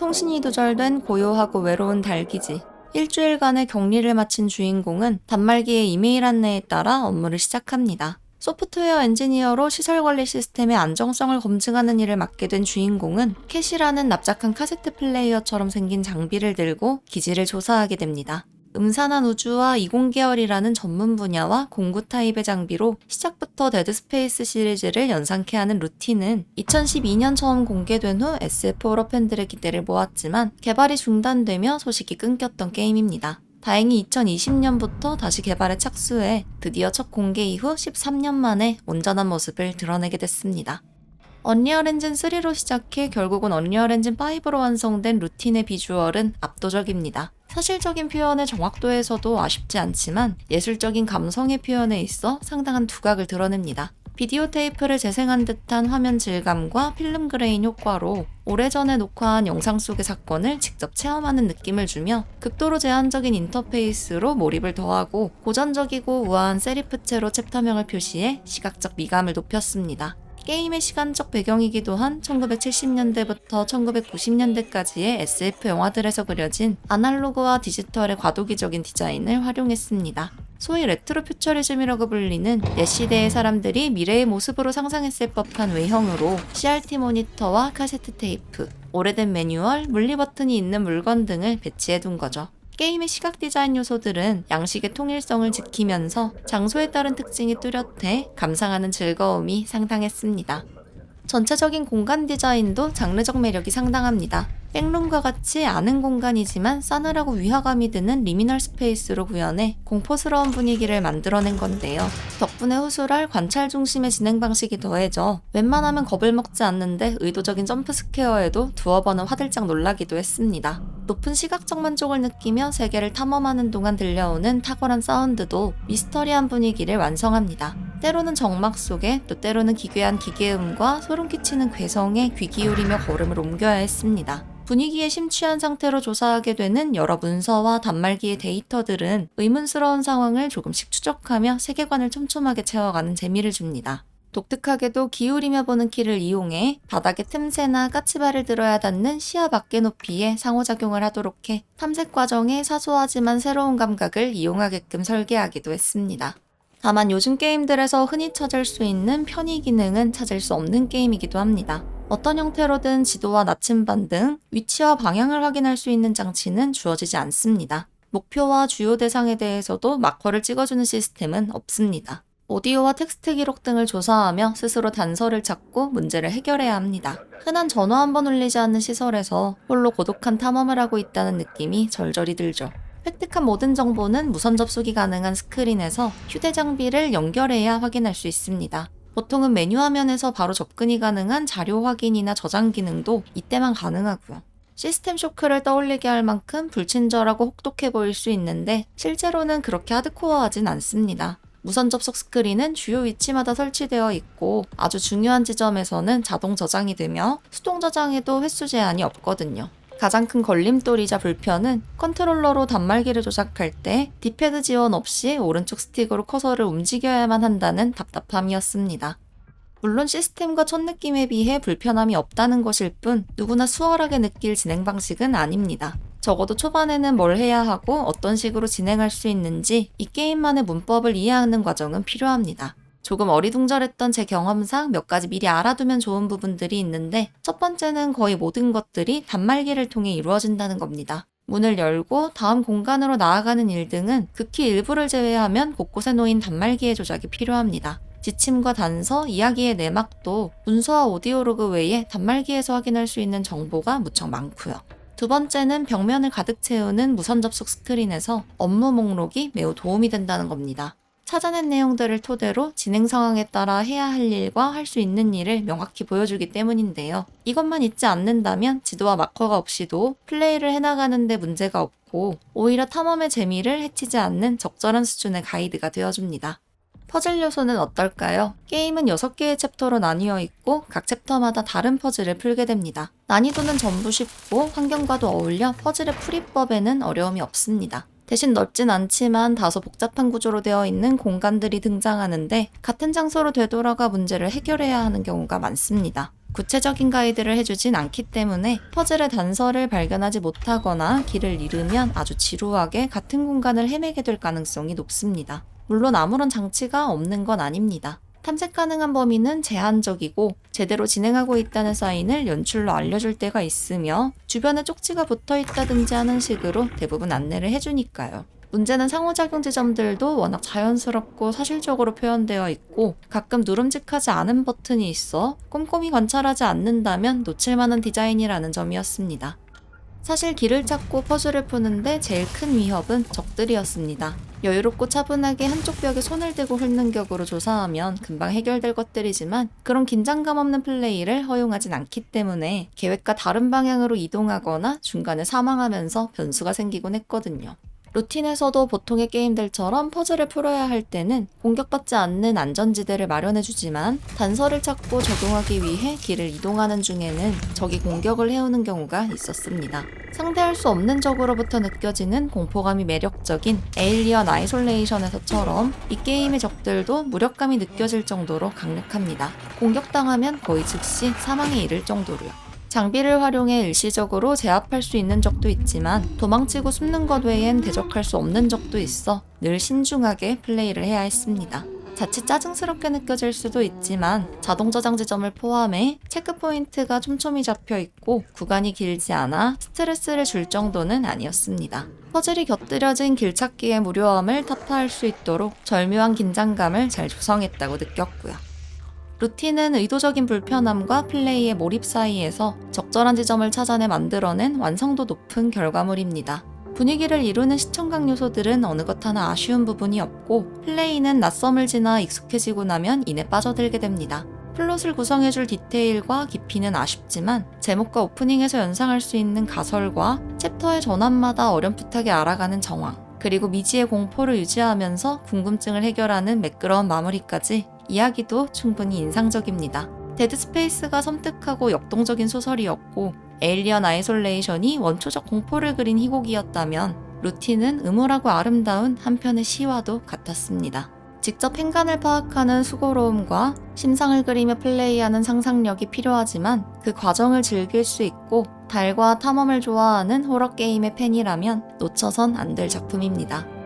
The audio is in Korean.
통신이 두절된 고요하고 외로운 달기지. 일주일간의 격리를 마친 주인공은 단말기의 이메일 안내에 따라 업무를 시작합니다. 소프트웨어 엔지니어로 시설 관리 시스템의 안정성을 검증하는 일을 맡게 된 주인공은 캣이라는 납작한 카세트 플레이어처럼 생긴 장비를 들고 기지를 조사하게 됩니다. 음산한 우주와 이공계열이라는 전문 분야와 공구 타입의 장비로 시작부터 데드스페이스 시리즈를 연상케 하는 루틴은 2012년 처음 공개된 후 SF 호러 팬들의 기대를 모았지만 개발이 중단되며 소식이 끊겼던 게임입니다. 다행히 2020년부터 다시 개발에 착수해 드디어 첫 공개 이후 13년 만에 온전한 모습을 드러내게 됐습니다. 언리얼 엔진 3로 시작해 결국은 언리얼 엔진 5로 완성된 루틴의 비주얼은 압도적입니다. 사실적인 표현의 정확도에서도 아쉽지 않지만 예술적인 감성의 표현에 있어 상당한 두각을 드러냅니다. 비디오 테이프를 재생한 듯한 화면 질감과 필름 그레인 효과로 오래전에 녹화한 영상 속의 사건을 직접 체험하는 느낌을 주며 극도로 제한적인 인터페이스로 몰입을 더하고 고전적이고 우아한 세리프체로 챕터명을 표시해 시각적 미감을 높였습니다. 게임의 시간적 배경이기도 한 1970년대부터 1990년대까지의 SF 영화들에서 그려진 아날로그와 디지털의 과도기적인 디자인을 활용했습니다. 소위 레트로 퓨처리즘이라고 불리는 옛 시대의 사람들이 미래의 모습으로 상상했을 법한 외형으로 CRT 모니터와 카세트 테이프, 오래된 매뉴얼, 물리 버튼이 있는 물건 등을 배치해 둔 거죠. 게임의 시각 디자인 요소들은 양식의 통일성을 지키면서 장소에 따른 특징이 뚜렷해 감상하는 즐거움이 상당했습니다. 전체적인 공간 디자인도 장르적 매력이 상당합니다. 백룸과 같이 아는 공간이지만 싸늘하고 위화감이 드는 리미널 스페이스로 구현해 공포스러운 분위기를 만들어낸 건데요. 덕분에 후술할 관찰 중심의 진행 방식이 더해져 웬만하면 겁을 먹지 않는데 의도적인 점프 스퀘어에도 두어 번은 화들짝 놀라기도 했습니다. 높은 시각적 만족을 느끼며 세계를 탐험하는 동안 들려오는 탁월한 사운드도 미스터리한 분위기를 완성합니다. 때로는 정막 속에 또 때로는 기괴한 기계음과 소름 끼치는 괴성에 귀 기울이며 걸음을 옮겨야 했습니다. 분위기에 심취한 상태로 조사하게 되는 여러 문서와 단말기의 데이터들은 의문스러운 상황을 조금씩 추적하며 세계관을 촘촘하게 채워가는 재미를 줍니다. 독특하게도 기울이며 보는 키를 이용해 바닥에 틈새나 까치발을 들어야 닿는 시야 밖의 높이에 상호작용을 하도록 해 탐색 과정에 사소하지만 새로운 감각을 이용하게끔 설계하기도 했습니다. 다만 요즘 게임들에서 흔히 찾을 수 있는 편의 기능은 찾을 수 없는 게임이기도 합니다. 어떤 형태로든 지도와 나침반 등 위치와 방향을 확인할 수 있는 장치는 주어지지 않습니다. 목표와 주요 대상에 대해서도 마커를 찍어주는 시스템은 없습니다. 오디오와 텍스트 기록 등을 조사하며 스스로 단서를 찾고 문제를 해결해야 합니다. 흔한 전화 한 번 울리지 않는 시설에서 홀로 고독한 탐험을 하고 있다는 느낌이 절절히 들죠. 획득한 모든 정보는 무선 접속이 가능한 스크린에서 휴대 장비를 연결해야 확인할 수 있습니다. 보통은 메뉴 화면에서 바로 접근이 가능한 자료 확인이나 저장 기능도 이때만 가능하고요. 시스템 쇼크를 떠올리게 할 만큼 불친절하고 혹독해 보일 수 있는데 실제로는 그렇게 하드코어하진 않습니다. 무선 접속 스크린은 주요 위치마다 설치되어 있고 아주 중요한 지점에서는 자동 저장이 되며 수동 저장에도 횟수 제한이 없거든요. 가장 큰 걸림돌이자 불편은 컨트롤러로 단말기를 조작할 때 디패드 지원 없이 오른쪽 스틱으로 커서를 움직여야만 한다는 답답함이었습니다. 물론 시스템과 첫 느낌에 비해 불편함이 없다는 것일 뿐 누구나 수월하게 느낄 진행 방식은 아닙니다. 적어도 초반에는 뭘 해야 하고 어떤 식으로 진행할 수 있는지 이 게임만의 문법을 이해하는 과정은 필요합니다. 조금 어리둥절했던 제 경험상 몇 가지 미리 알아두면 좋은 부분들이 있는데 첫 번째는 거의 모든 것들이 단말기를 통해 이루어진다는 겁니다. 문을 열고 다음 공간으로 나아가는 일 등은 극히 일부를 제외하면 곳곳에 놓인 단말기의 조작이 필요합니다. 지침과 단서, 이야기의 내막도 문서와 오디오 로그 외에 단말기에서 확인할 수 있는 정보가 무척 많고요. 두 번째는 벽면을 가득 채우는 무선 접속 스크린에서 업무 목록이 매우 도움이 된다는 겁니다. 찾아낸 내용들을 토대로 진행 상황에 따라 해야 할 일과 할 수 있는 일을 명확히 보여주기 때문인데요. 이것만 있지 않는다면 지도와 마커가 없이도 플레이를 해나가는데 문제가 없고 오히려 탐험의 재미를 해치지 않는 적절한 수준의 가이드가 되어줍니다. 퍼즐 요소는 어떨까요? 게임은 6개의 챕터로 나뉘어 있고 각 챕터마다 다른 퍼즐을 풀게 됩니다. 난이도는 전부 쉽고 환경과도 어울려 퍼즐의 풀이법에는 어려움이 없습니다. 대신 넓진 않지만 다소 복잡한 구조로 되어 있는 공간들이 등장하는데 같은 장소로 되돌아가 문제를 해결해야 하는 경우가 많습니다. 구체적인 가이드를 해주진 않기 때문에 퍼즐의 단서를 발견하지 못하거나 길을 잃으면 아주 지루하게 같은 공간을 헤매게 될 가능성이 높습니다. 물론 아무런 장치가 없는 건 아닙니다. 탐색 가능한 범위는 제한적이고 제대로 진행하고 있다는 사인을 연출로 알려줄 때가 있으며 주변에 쪽지가 붙어 있다든지 하는 식으로 대부분 안내를 해주니까요. 문제는 상호작용 지점들도 워낙 자연스럽고 사실적으로 표현되어 있고 가끔 누름직하지 않은 버튼이 있어 꼼꼼히 관찰하지 않는다면 놓칠 만한 디자인이라는 점이었습니다. 사실 길을 찾고 퍼즐을 푸는데 제일 큰 위협은 적들이었습니다. 여유롭고 차분하게 한쪽 벽에 손을 대고 훑는 격으로 조사하면 금방 해결될 것들이지만 그런 긴장감 없는 플레이를 허용하진 않기 때문에 계획과 다른 방향으로 이동하거나 중간에 사망하면서 변수가 생기곤 했거든요. 루틴에서도 보통의 게임들처럼 퍼즐을 풀어야 할 때는 공격받지 않는 안전지대를 마련해주지만 단서를 찾고 적용하기 위해 길을 이동하는 중에는 적이 공격을 해오는 경우가 있었습니다. 상대할 수 없는 적으로부터 느껴지는 공포감이 매력적인 에일리언 아이솔레이션에서처럼 이 게임의 적들도 무력감이 느껴질 정도로 강력합니다. 공격당하면 거의 즉시 사망에 이를 정도로요. 장비를 활용해 일시적으로 제압할 수 있는 적도 있지만 도망치고 숨는 것 외엔 대적할 수 없는 적도 있어 늘 신중하게 플레이를 해야 했습니다. 자칫 짜증스럽게 느껴질 수도 있지만 자동 저장 지점을 포함해 체크 포인트가 촘촘히 잡혀 있고 구간이 길지 않아 스트레스를 줄 정도는 아니었습니다. 퍼즐이 곁들여진 길찾기의 무료함을 타파할 수 있도록 절묘한 긴장감을 잘 조성했다고 느꼈고요. 루틴은 의도적인 불편함과 플레이의 몰입 사이에서 적절한 지점을 찾아내 만들어낸 완성도 높은 결과물입니다. 분위기를 이루는 시청각 요소들은 어느 것 하나 아쉬운 부분이 없고 플레이는 낯섦을 지나 익숙해지고 나면 이내 빠져들게 됩니다. 플롯을 구성해줄 디테일과 깊이는 아쉽지만 제목과 오프닝에서 연상할 수 있는 가설과 챕터의 전환마다 어렴풋하게 알아가는 정황 그리고 미지의 공포를 유지하면서 궁금증을 해결하는 매끄러운 마무리까지 이야기도 충분히 인상적입니다. 데드 스페이스가 섬뜩하고 역동적인 소설이었고 에일리언 아이솔레이션이 원초적 공포를 그린 희곡이었다면 루틴은 음울하고 아름다운 한편의 시와도 같았습니다. 직접 행간을 파악하는 수고로움과 심상을 그리며 플레이하는 상상력이 필요하지만 그 과정을 즐길 수 있고 달과 탐험을 좋아하는 호러 게임의 팬이라면 놓쳐선 안 될 작품입니다.